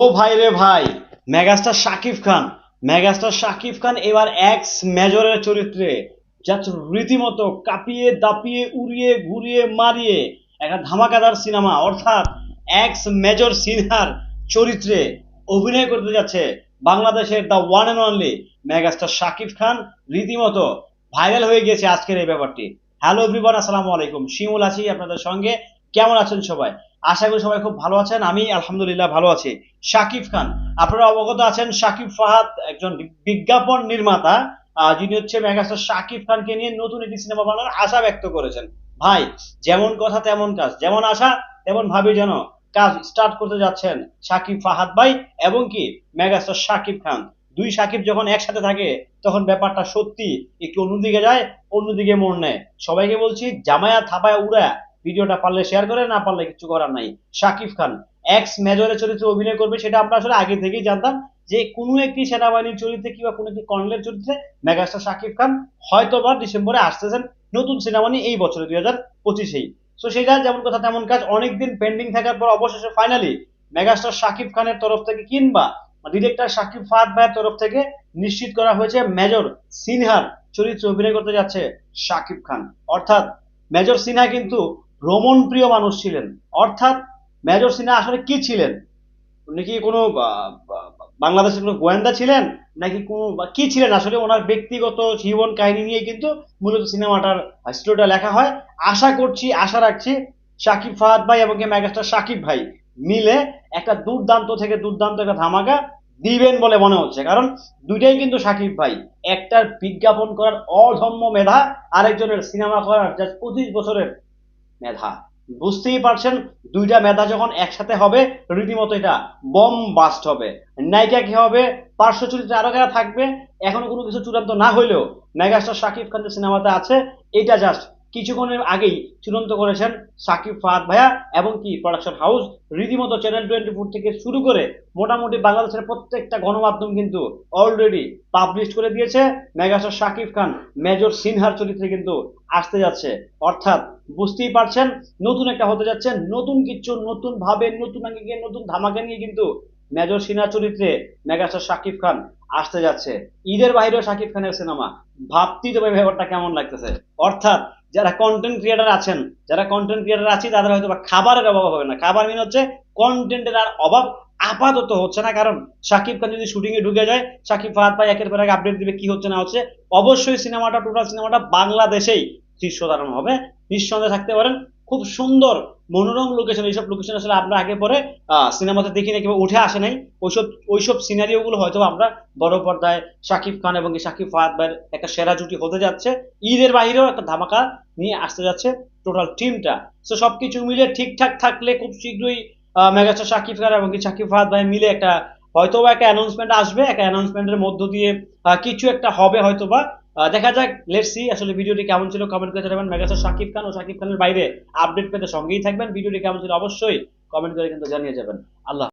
ও ভাই রে ভাই, মেগাস্টার শাকিব খান। মেগাস্টার শাকিব খান এবার এক্স মেজরের চরিত্রে জাস্ট রীতিমতো কাঁপিয়ে, দাপিয়ে, উড়িয়ে, ঘুরিয়ে, মারিয়ে একটা ধামাকাদার সিনেমা অর্থাৎ এক্স মেজর সিনহার চরিত্রে অভিনয় করতে যাচ্ছে বাংলাদেশের the one and only megastar Shakib Khan. রীতিমতো ভাইরাল হয়ে গিয়েছে আজকের এই ব্যাপারটি। হ্যালো এভরিওয়ান আসসালামু আলাইকুম। শিমুল আছি আপনাদের সঙ্গে। কেমন আছেন সবাই? আশা করি সবাই খুব ভালো আছেন। আমি, আলহামদুলিল্লাহ, ভালো আছি। শাকিব খান, আপনারা অবগত আছেন, শাকিব ফাহাদ একজন বিজ্ঞাপন নির্মাতা যিনি হচ্ছে মেগাস্টার শাকিব খানকে নিয়ে নতুন একটি সিনেমা বানানোর আশা ব্যক্ত করেছেন। ভাই, যেমন কথা তেমন কাজ, যেমন আশা, তেমন ভাবে যেন কাজ স্টার্ট করতে যাচ্ছেন শাকিব ফাহাদ ভাই এবং কি মেগাস্টার শাকিব খান। দুই সাকিব যখন একসাথে থাকে, তখন ব্যাপারটা সত্যি একটু অন্যদিকে যায়, অন্যদিকে মোড় নেয়। সবাইকে বলছি, জামায়া থাপায়া উড়া ভিডিওটা পারলে শেয়ার করে, না পারলে কিছু করার নাই। শাকিব খান এক্স মেজরের চরিত্রে অভিনয় করবে সেটা আমরা আসলে আগে থেকেই জানতাম যে কোনো একটি সেনাবাহিনীর চরিত্রে কিংবা কোনো একটি কর্নেলের চরিত্রে মেগাস্টার শাকিব খান হয়তোবা ডিসেম্বরে আসতেছেন নতুন সিনেমা নিয়ে এই বছরে দুই হাজার পঁচিশেই। তো সেটা যেমন কথা তেমন কাজ। অনেকদিন পেন্ডিং থাকার পর অবশেষে ফাইনালি মেগাস্টার শাকিব খানের তরফ থেকে কিংবা ডিরেক্টর শাকিব ফাহাদ ভাইয়ের তরফ থেকে নিশ্চিত করা হয়েছে মেজর সিনহার চরিত্রে অভিনয় করতে যাচ্ছে শাকিব খান। অর্থাৎ মেজর সিনহা কিন্তু ভ্রমণ প্রিয় মানুষ ছিলেন। অর্থাৎ মেজর সিনহা আসলে কি ছিলেন? উনি কি কোনো বাংলাদেশের কোনো গোয়েন্দা ছিলেন? নাকি কোনো কি ছিলেন? আসলে ওনার ব্যক্তিগত জীবন কাহিনী নিয়ে কিন্তু মূলত সিনেমাটার স্টোরিটা লেখা হয়। আশা করছি, আশা রাখছি শাকিব ফাহাদ ভাই এবং ম্যাগাস্টার শাকিব ভাই মিলে একটা দুর্দান্ত থেকে দুর্দান্ত একটা ধামাকা দিবেন বলে মনে হচ্ছে। কারণ দুইটাই কিন্তু শাকিব ভাই। একটার বিজ্ঞাপন করার অধম্য মেধা, আরেকজনের সিনেমা করার জাস্ট পঁচিশ বছরের মেধা। বুঝতেই পারছেন, দুইটা মেধা যখন একসাথে হবে, রীতিমতো এটা বম বাস্ট হবে। নায়িকা কি হবে? পার্শ্ব চরিত্রে আরও কারা থাকবে? এখনও কোনো কিছু চূড়ান্ত না হইলেও মেগাস্টার শাকিব খান যে সিনেমাতে আছে। এটা জাস্ট কিছুক্ষণের আগেই চূড়ান্ত করেছেন সাকিব ফাহাদ ভাইয়া এবং কি প্রোডাকশন হাউস রীতিমতো চ্যানেল টোয়েন্টি ফোর থেকে শুরু করে মোটামুটি বাংলাদেশের প্রত্যেকটা গণমাধ্যম কিন্তু অলরেডি পাবলিশ করে দিয়েছে। মেগাস্টার শাকিব খান মেজর সিনহার চরিত্রে কিন্তু আসতে যাচ্ছে। অর্থাৎ বুঝতেই পারছেন, নতুন একটা হতে যাচ্ছে, নতুন কিছু, নতুন ভাবে, নতুন আঙ্গিকে নতুন ধামাকা নিয়ে কিন্তু মেজর সিনহার চরিত্রে মেগাস্টার শাকিব খান আসতে যাচ্ছে। ঈদের বাইরেও শাকিব খানের সিনেমা। ভাবতেই তবে ব্যাপারটা কেমন লাগতেছে। অর্থাৎ যারা কন্টেন্ট ক্রিয়েটার আছেন, যারা কন্টেন্ট ক্রিয়েটার আছে, তাদের হয়তো খাবারের অভাব হবে না। খাবার মিন হচ্ছে কন্টেন্টের আর অভাব আপাতত হচ্ছে না, কারণ শাকিব খান যদি শুটিং এ ঢুকে যায় শাকিব ফাহাদ ভাই একের পর এক আপডেট দিবে কি হচ্ছে না হচ্ছে, অবশ্যই সিনেমাটা টোটাল সিনেমাটা বাংলাদেশেই শীর্ষ ধারণ হবে। নিঃসন্দেহে থাকতে পারেন, খুব সুন্দর, মনোরম লোকেশন এইসব লোকেশন আসলে আমরা আগে পরে সিনেমাতে দেখি না কিংবা উঠে আসে নাই। ওইসব ওইসব সিনারিও গুলো হয়তো আমরা বড় পর্দায় শাকিব খান এবং শাকিব ফাহাদ ভাইয়ের একটা সেরা জুটি হতে যাচ্ছে। ঈদের বাহিরেও একটা ধামাকা নিয়ে আসতে যাচ্ছে টোটাল টিমটা তো সবকিছু মিলে ঠিকঠাক থাকলে খুব শীঘ্রই মেগাস্টার শাকিব খান এবং কি শাকিব ফাহাদ ভাই মিলে একটা হয়তো বা একটা অ্যানাউন্সমেন্ট আসবে, একটা অ্যানাউন্সমেন্টের মধ্য দিয়ে কিছু একটা হবে হয়তো বা দেখা যাক লেটস সি আসলে ভিডিওটি কেমন ছিল কমেন্ট করে জানাবেন। মেগাস্টার শাকিব খান ও শাকিব খানের বাইরে আপডেট পেতে সঙ্গেই থাকবেন। ভিডিওটি কেমন ছিল অবশ্যই কমেন্ট করে কিন্তু জানিয়ে যাবেন। আল্লাহ